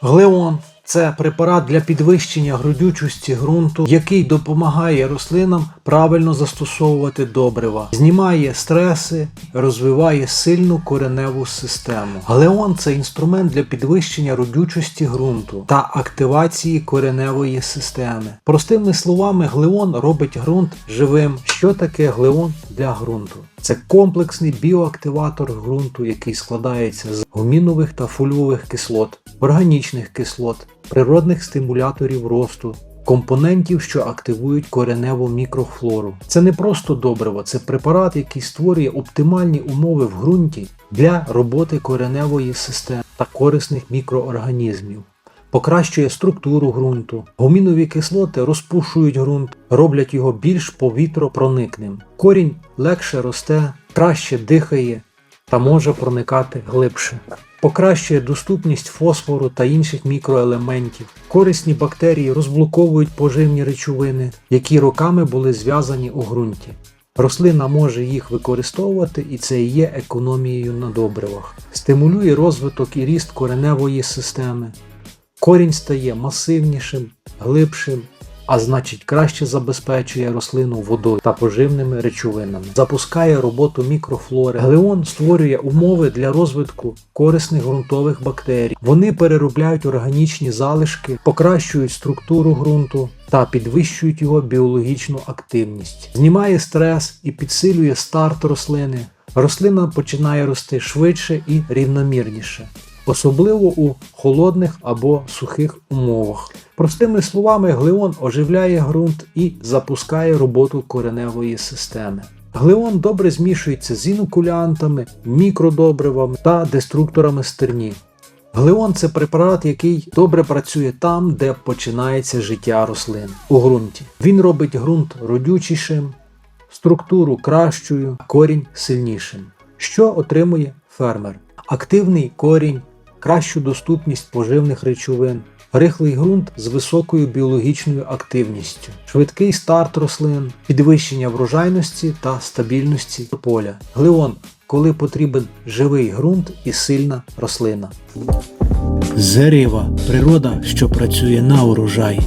Глеон це препарат для підвищення грудючості ґрунту, який допомагає рослинам правильно застосовувати добрива, знімає стреси, розвиває сильну кореневу систему. Глеон це інструмент для підвищення родючості ґрунту та активації кореневої системи. Простими словами, глеон робить ґрунт живим. Що таке глеон для ґрунту? Це комплексний біоактиватор ґрунту, який складається з гумінових та фольових кислот, органічних кислот, природних стимуляторів росту, компонентів, що активують кореневу мікрофлору. Це не просто добриво, це препарат, який створює оптимальні умови в ґрунті для роботи кореневої системи та корисних мікроорганізмів. Покращує структуру ґрунту. Гумінові кислоти розпушують ґрунт, роблять його більш повітропроникним. Корінь легше росте, краще дихає та може проникати глибше. Покращує доступність фосфору та інших мікроелементів. Корисні бактерії розблоковують поживні речовини, які роками були зв'язані у ґрунті. Рослина може їх використовувати, і це і є економією на добривах. Стимулює розвиток і ріст кореневої системи. Корінь стає масивнішим, глибшим, а значить краще забезпечує рослину водою та поживними речовинами, запускає роботу мікрофлори. Глеон створює умови для розвитку корисних ґрунтових бактерій. Вони переробляють органічні залишки, покращують структуру ґрунту та підвищують його біологічну активність, знімає стрес і підсилює старт рослини. Рослина починає рости швидше і рівномірніше особливо у холодних або сухих умовах. Простими словами, глеон оживляє ґрунт і запускає роботу кореневої системи. Глеон добре змішується з інокулянтами, мікродобривами та деструкторами стерні. Глеон це препарат, який добре працює там, де починається життя рослин у ґрунті. Він робить ґрунт родючішим, структуру кращою, корінь сильнішим. Що отримує фермер? Активний корінь, кращу доступність поживних речовин, рихлий ґрунт з високою біологічною активністю, швидкий старт рослин, підвищення врожайності та стабільності поля. Глеон, коли потрібен живий ґрунт і сильна рослина. Зеріва природа, що працює на урожай.